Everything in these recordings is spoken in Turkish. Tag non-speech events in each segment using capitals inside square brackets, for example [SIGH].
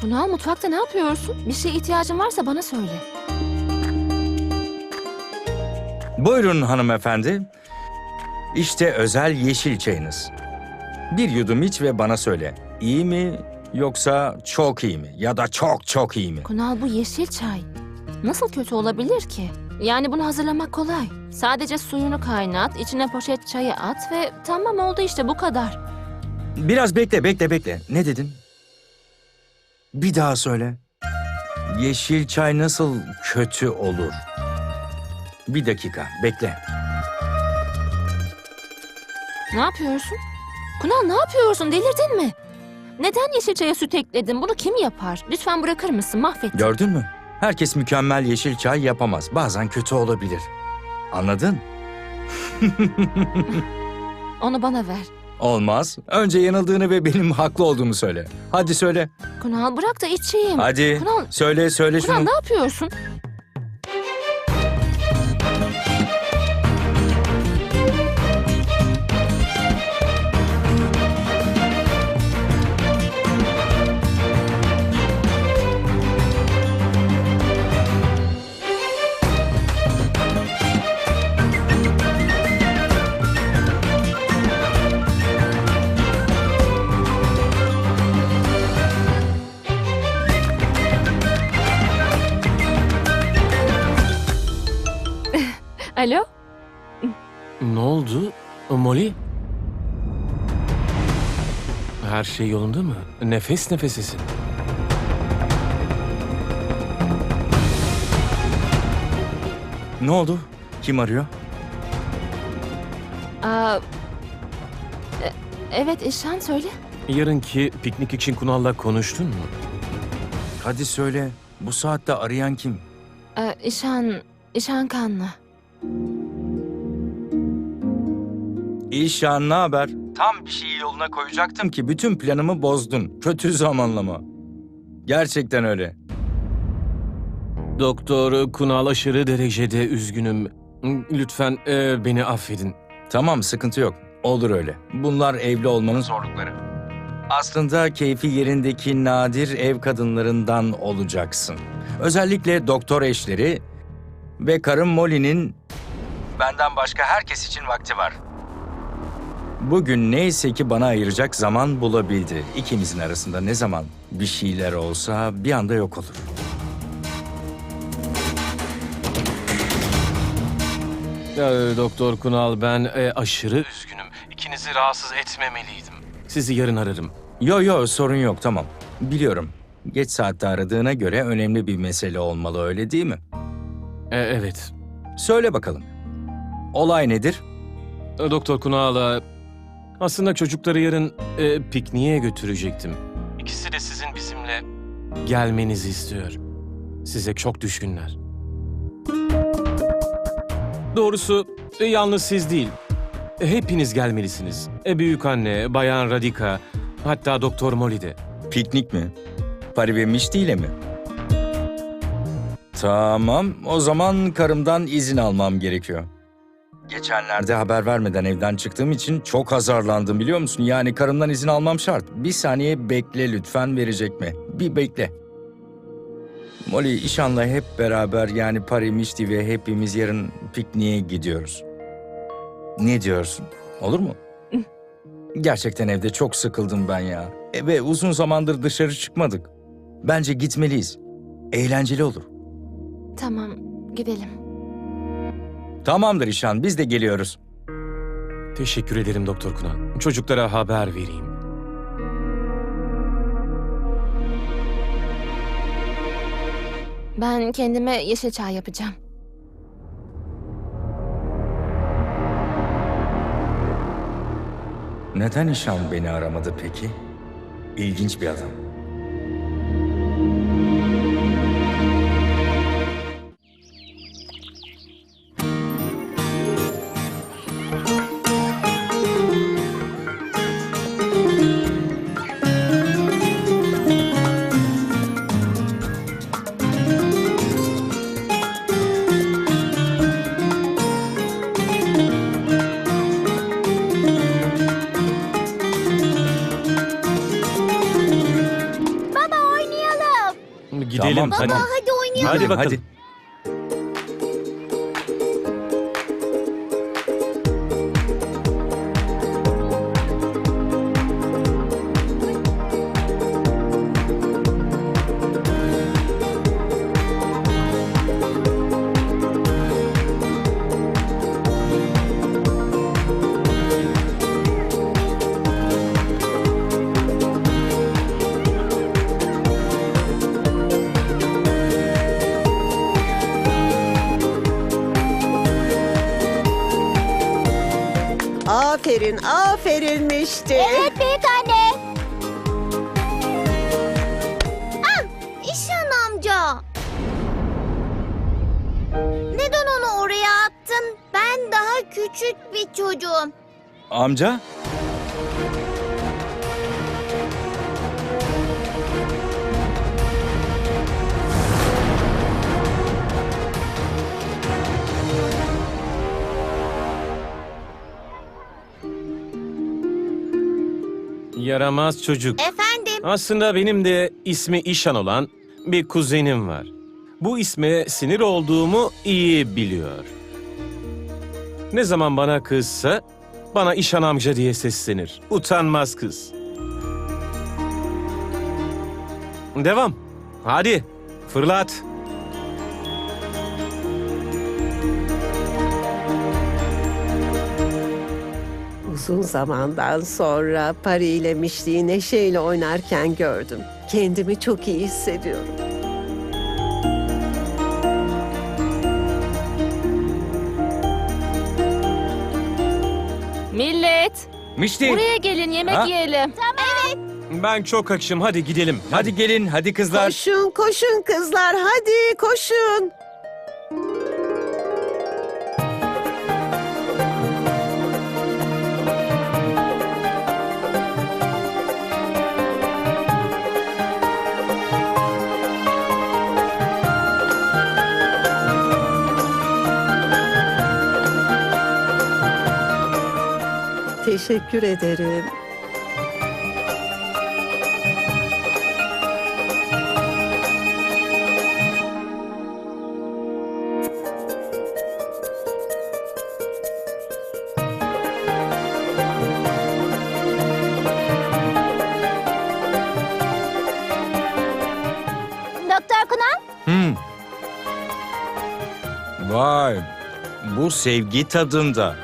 Kunal mutfakta ne yapıyorsun? Bir şeye ihtiyacın varsa bana söyle. Buyurun hanımefendi. İşte özel yeşil çayınız. Bir yudum iç ve bana söyle. İyi mi yoksa çok iyi mi? Ya da çok çok iyi mi? Kunal bu yeşil çay. Nasıl kötü olabilir ki? Yani bunu hazırlamak kolay. Sadece suyunu kaynat, içine poşet çayı at ve tamam oldu işte bu kadar. Biraz bekle, bekle, bekle. Ne dedin? Bir daha söyle. Yeşil çay nasıl kötü olur? Bir dakika, bekle. Ne yapıyorsun? Kunal ne yapıyorsun? Delirdin mi? Neden yeşil çaya süt ekledin? Bunu kim yapar? Lütfen bırakır mısın? Mahvettin. Gördün mü? Herkes mükemmel yeşil çay yapamaz. Bazen kötü olabilir. Anladın? [LAUGHS] Onu bana ver. Olmaz. Önce yanıldığını ve benim haklı olduğumu söyle. Hadi söyle. Kunal bırak da içeyim. Hadi. Kunal- Söyle, söyle Kunal şunu. ne yapıyorsun? Alo? Ne oldu? Molly? Her şey yolunda mı? Nefes nefesesin. Ne oldu? Kim arıyor? Aa, e- evet İşan söyle. Yarınki piknik için Kunal'la konuştun mu? Hadi söyle. Bu saatte arayan kim? Ee, İşan, İşan Kanlı. İşan ne haber? Tam bir şeyi yoluna koyacaktım ki bütün planımı bozdun. Kötü zamanlama. Gerçekten öyle. Doktor Kunal aşırı derecede üzgünüm. Lütfen e, beni affedin. Tamam sıkıntı yok. Olur öyle. Bunlar evli olmanın zorlukları. Aslında keyfi yerindeki nadir ev kadınlarından olacaksın. Özellikle doktor eşleri ve karım Molly'nin benden başka herkes için vakti var. Bugün neyse ki bana ayıracak zaman bulabildi. İkimizin arasında ne zaman bir şeyler olsa bir anda yok olur. Ya, Doktor Kunal ben e, aşırı üzgünüm. İkinizi rahatsız etmemeliydim. Sizi yarın ararım. Yo yo sorun yok tamam. Biliyorum. Geç saatte aradığına göre önemli bir mesele olmalı öyle değil mi? E, evet. Söyle bakalım. Olay nedir? E, Doktor Kunal'a aslında çocukları yarın e, pikniğe götürecektim. İkisi de sizin bizimle gelmenizi istiyor. Size çok düşkünler. Doğrusu e, yalnız siz değil. E, hepiniz gelmelisiniz. E, büyük anne, Bayan Radika, hatta Doktor Molly de. Piknik mi? Pari ve Mişti ile mi? Tamam, o zaman karımdan izin almam gerekiyor. Geçenlerde haber vermeden evden çıktığım için çok azarlandım biliyor musun? Yani karımdan izin almam şart. Bir saniye bekle lütfen verecek mi? Bir bekle. Molly, İşan'la hep beraber yani Pari, Mişti ve hepimiz yarın pikniğe gidiyoruz. Ne diyorsun? Olur mu? [LAUGHS] Gerçekten evde çok sıkıldım ben ya. E, ve uzun zamandır dışarı çıkmadık. Bence gitmeliyiz. Eğlenceli olur. Tamam, gidelim. Tamamdır İşan, biz de geliyoruz. Teşekkür ederim Doktor Kunal. Çocuklara haber vereyim. Ben kendime yeşil çay yapacağım. Neden İşan beni aramadı peki? İlginç bir adam. Tamam, hadi. tamam. Hadi oynayalım. Hadi bakalım. Hadi. Aferin, aferin Mişti. Evet büyük anne. Ah, İşan amca. Neden onu oraya attın? Ben daha küçük bir çocuğum. Amca? Yaramaz çocuk. Efendim? Aslında benim de ismi İşan olan bir kuzenim var. Bu isme sinir olduğumu iyi biliyor. Ne zaman bana kızsa bana İşan amca diye seslenir. Utanmaz kız. Devam. Hadi fırlat. Uzun zamandan sonra Pari ile Mişti'yi neşeyle oynarken gördüm. Kendimi çok iyi hissediyorum. Millet, Mişti. buraya gelin yemek Ha? yiyelim. Ben çok açım. Hadi gidelim. Hadi gelin, hadi kızlar. Koşun, koşun kızlar, hadi koşun. Teşekkür ederim. Doktor Kunal? Hmm. Vay, bu sevgi tadında.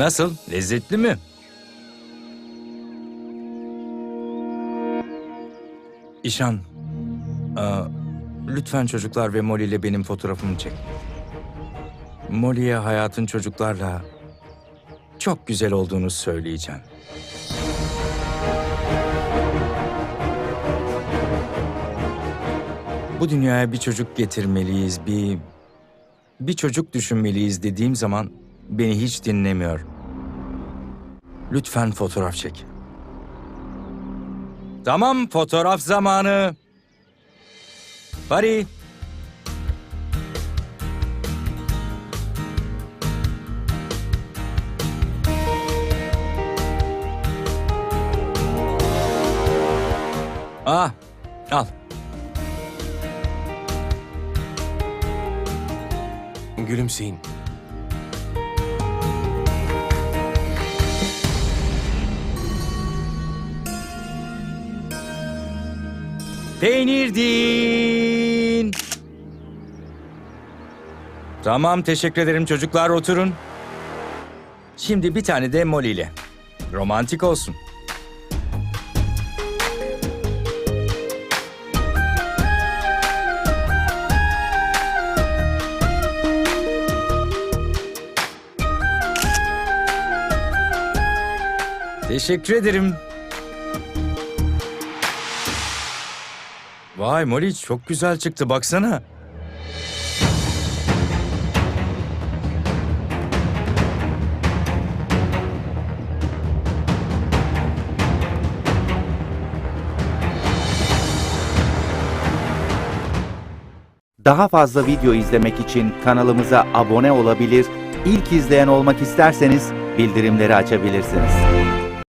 Nasıl? Lezzetli mi? İşan, aa, lütfen çocuklar ve Molly ile benim fotoğrafımı çek. Molly'e hayatın çocuklarla çok güzel olduğunu söyleyeceğim. Bu dünyaya bir çocuk getirmeliyiz, bir bir çocuk düşünmeliyiz dediğim zaman beni hiç dinlemiyor. Lütfen fotoğraf çek. Tamam, fotoğraf zamanı. Pari. Ah, al. Gülümseyin. Peynir din. Tamam, teşekkür ederim çocuklar. Oturun. Şimdi bir tane de Molly ile. Romantik olsun. Teşekkür ederim. Vay Molly çok güzel çıktı baksana. Daha fazla video izlemek için kanalımıza abone olabilir, ilk izleyen olmak isterseniz bildirimleri açabilirsiniz.